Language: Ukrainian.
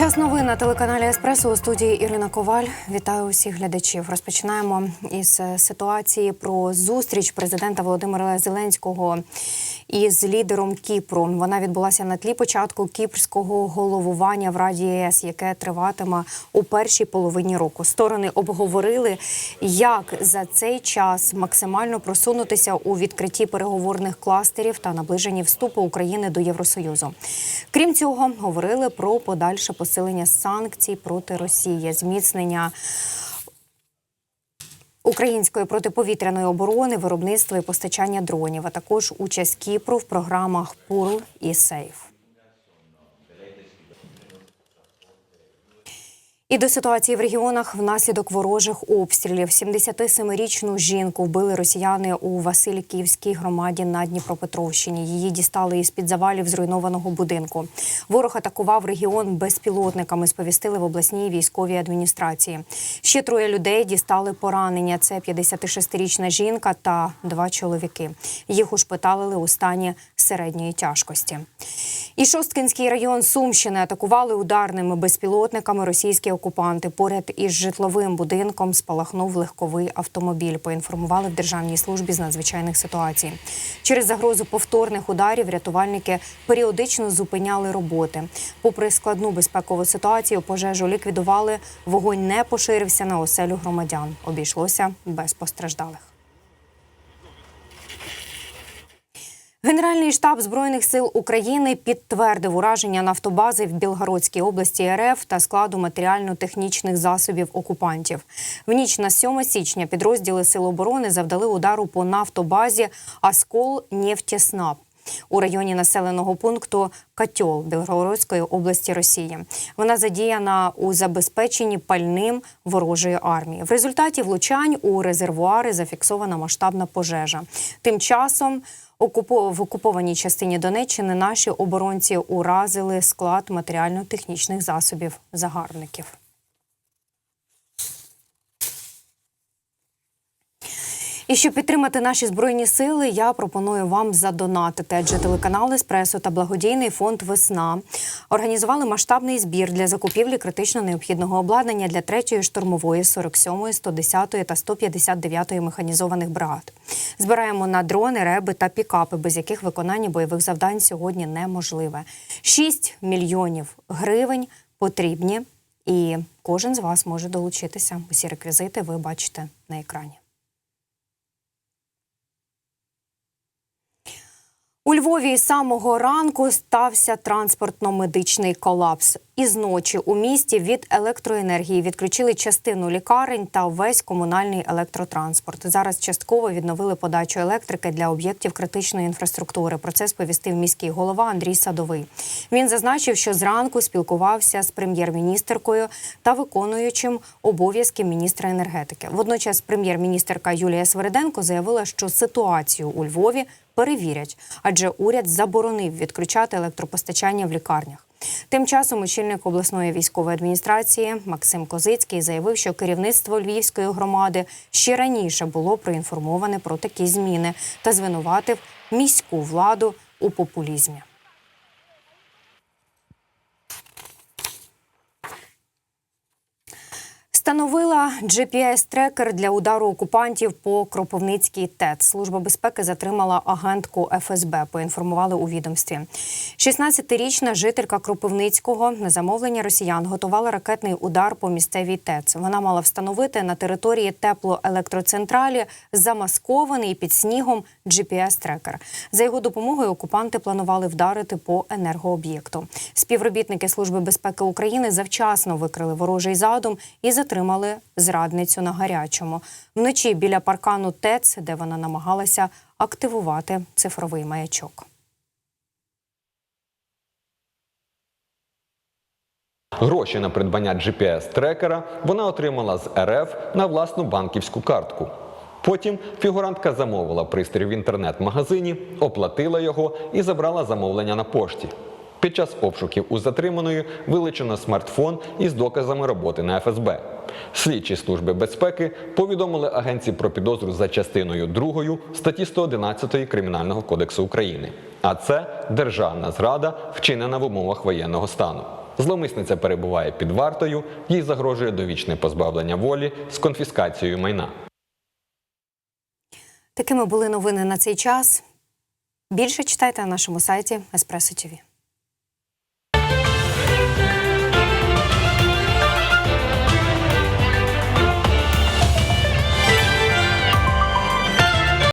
Час новин на телеканалі Еспресо у студії Ірина Коваль. Вітаю усіх глядачів. Розпочинаємо із е, ситуації про зустріч президента Володимира Зеленського із лідером Кіпру. Вона відбулася на тлі початку кіпрського головування в Раді ЄС, яке триватиме у першій половині року. Сторони обговорили, як за цей час максимально просунутися у відкритті переговорних кластерів та наближенні вступу України до Євросоюзу. Крім цього, говорили про подальше посилення санкцій проти Росії, зміцнення. Української протиповітряної оборони, виробництва і постачання дронів, а також участь Кіпру в програмах ПУРЛ і СЕЙФ. І до ситуації в регіонах внаслідок ворожих обстрілів 77-річну жінку вбили росіяни у Васильківській громаді на Дніпропетровщині. Її дістали із під завалів зруйнованого будинку. Ворог атакував регіон безпілотниками. Сповістили в обласній військовій адміністрації. Ще троє людей дістали поранення. Це 56-річна жінка та два чоловіки. Їх ушпиталили у стані середньої тяжкості. І Шосткинський район Сумщини атакували ударними безпілотниками російські окупанти. Поряд із житловим будинком спалахнув легковий автомобіль. Поінформували в Державній службі з надзвичайних ситуацій. Через загрозу повторних ударів рятувальники періодично зупиняли роботи. Попри складну безпекову ситуацію, пожежу ліквідували. Вогонь не поширився на оселю громадян. Обійшлося без постраждалих. Генеральний штаб збройних сил України підтвердив ураження нафтобази в Білгородській області РФ та складу матеріально-технічних засобів окупантів. В ніч на 7 січня підрозділи Сил оборони завдали удару по нафтобазі Аскол Нефтєснаб у районі населеного пункту Катьол Білгородської області Росії. Вона задіяна у забезпеченні пальним ворожої армії. В результаті влучань у резервуари зафіксована масштабна пожежа. Тим часом в окупованій частині Донеччини наші оборонці уразили склад матеріально-технічних засобів загарбників. І щоб підтримати наші збройні сили, я пропоную вам задонатити. Адже телеканал Еспресо та благодійний фонд Весна організували масштабний збір для закупівлі критично необхідного обладнання для 3-ї штурмової, 47-ї, 110-ї та 159-ї механізованих бригад. Збираємо на дрони, реби та пікапи, без яких виконання бойових завдань сьогодні неможливе. 6 мільйонів гривень потрібні, і кожен з вас може долучитися. Усі реквізити ви бачите на екрані. У Львові з самого ранку стався транспортно-медичний колапс. Із ночі у місті від електроенергії відключили частину лікарень та весь комунальний електротранспорт. Зараз частково відновили подачу електрики для об'єктів критичної інфраструктури. Про це сповістив міський голова Андрій Садовий. Він зазначив, що зранку спілкувався з прем'єр-міністеркою та виконуючим обов'язки міністра енергетики. Водночас прем'єр-міністерка Юлія Свериденко заявила, що ситуацію у Львові перевірять, адже уряд заборонив відключати електропостачання в лікарнях. Тим часом очільник обласної військової адміністрації Максим Козицький заявив, що керівництво Львівської громади ще раніше було проінформоване про такі зміни та звинуватив міську владу у популізмі. GPS-трекер для удару окупантів по Кропивницькій ТЕЦ. Служба безпеки затримала агентку ФСБ. Поінформували у відомстві. 16-річна жителька Кропивницького на замовлення росіян готувала ракетний удар по місцевій ТЕЦ. Вона мала встановити на території теплоелектроцентралі замаскований під снігом GPS-трекер. За його допомогою окупанти планували вдарити по енергооб'єкту. Співробітники Служби безпеки України завчасно викрили ворожий задум і затримали зрадницю на гарячому. Вночі біля паркану ТЕЦ, де вона намагалася активувати цифровий маячок. Гроші на придбання GPS-трекера вона отримала з РФ на власну банківську картку. Потім фігурантка замовила пристрій в інтернет-магазині, оплатила його і забрала замовлення на пошті. Під час обшуків у затриманої вилучено смартфон із доказами роботи на ФСБ. Слідчі служби безпеки повідомили агенції про підозру за частиною 2 статті 111 Кримінального кодексу України. А це державна зрада, вчинена в умовах воєнного стану. Зломисниця перебуває під вартою, їй загрожує довічне позбавлення волі з конфіскацією майна. Такими були новини на цей час. Більше читайте на нашому сайті Еспресо ТІВІ.